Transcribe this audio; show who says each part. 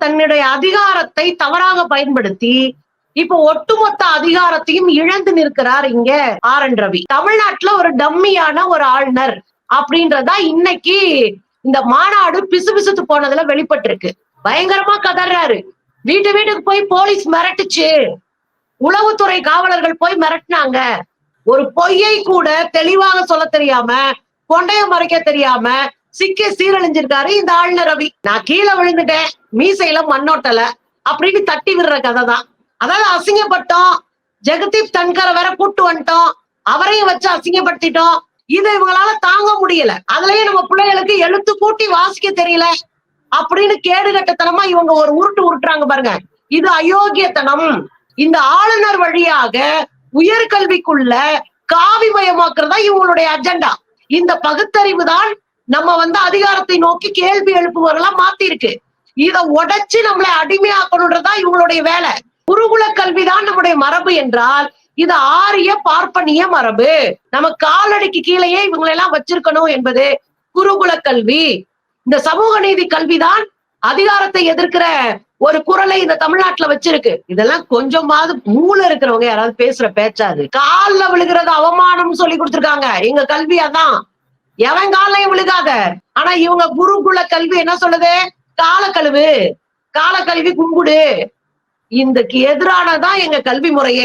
Speaker 1: தன்னுடைய அதிகாரத்தை தவறாக பயன்படுத்தி இப்ப ஒட்டுமொத்த அதிகாரத்தையும் இழந்து நிற்கிறார் இங்க ஆர் என் ரவி. தமிழ்நாட்டுல ஒரு டம்மியான ஒரு ஆளுநர் அப்படின்றதா இன்னைக்கு இந்த மாநாடு பிசுபிசுத்து போனதுல வெளிப்பட்டிருக்கு. பயங்கரமா கதறாரு. வீட்டு வீட்டுக்கு போய் போலீஸ் மிரட்டுச்சு. உளவுத்துறை காவலர்கள் போய் மிரட்டினாங்க. ஒரு பொய்யை கூட தெளிவாக சொல்ல தெரியாம கொண்டைய மறைக்க தெரியாம சிக்கி சீரழிஞ்சிருக்காரு இந்த ஆளுநர் ரவி. நான் கீழே விழுந்துட்டேன் மீசையில மண்ணோட்டல அப்படின்னு தட்டி விடுற கதை தான் அதாவது அசிங்கப்பட்டோம். ஜெகதீப் தன்கரை வேற கூட்டு வந்துட்டோம். அவரையும் வச்சு அசிங்கப்படுத்திட்டோம். இதை இவங்களால தாங்க முடியல. அதுலயே நம்ம பிள்ளைகளுக்கு எழுத்து கூட்டி வாசிக்க தெரியல அப்படின்னு கேடுகட்டத்தனமா இவங்க ஒரு உருட்டு உருட்டுறாங்க பாருங்க. இது அயோக்கியத்தனம். இந்த ஆளுநர் வழியாக உயர்கல்விக்குள்ள காவிமயமாக்குறதா இவங்களுடைய அஜெண்டா. இந்த பகுத்தறிவு தான் நம்ம வந்து அதிகாரத்தை நோக்கி கேள்வி எழுப்புவர்களா மாத்திருக்கு. இத உடைச்சு நம்மளை அடிமையாக்கணுன்றதா இவங்களுடைய வேலை. குருகுல கல்விதான் நம்முடைய மரபு என்றால் இது ஆரிய பார்ப்பனிய மரபு. நம்ம காலடிக்கு கீழேயே இவங்களை எல்லாம் வச்சிருக்கணும் என்பது குருகுல கல்வி. இந்த சமூக நீதி கல்விதான் அதிகாரத்தை எதிர்க்கிற ஒரு குரலை இந்த தமிழ்நாட்டுல வச்சிருக்கு. இதெல்லாம் கொஞ்சமாவது மூல இருக்கிறவங்க யாராவது பேசுற பேச்சாது. கால்ல விழுகிறது அவமானம் சொல்லி கொடுத்துருக்காங்க. எங்க கல்வி அதான். எவன் காலையும் விழுகாத. ஆனா இவங்க குருகுல கல்வி என்ன சொல்லுது? கால காலக்கல்வி கால கல்வி கும்பிடு. இதுக்கு எதிரானதான் எங்க கல்வி முறையே.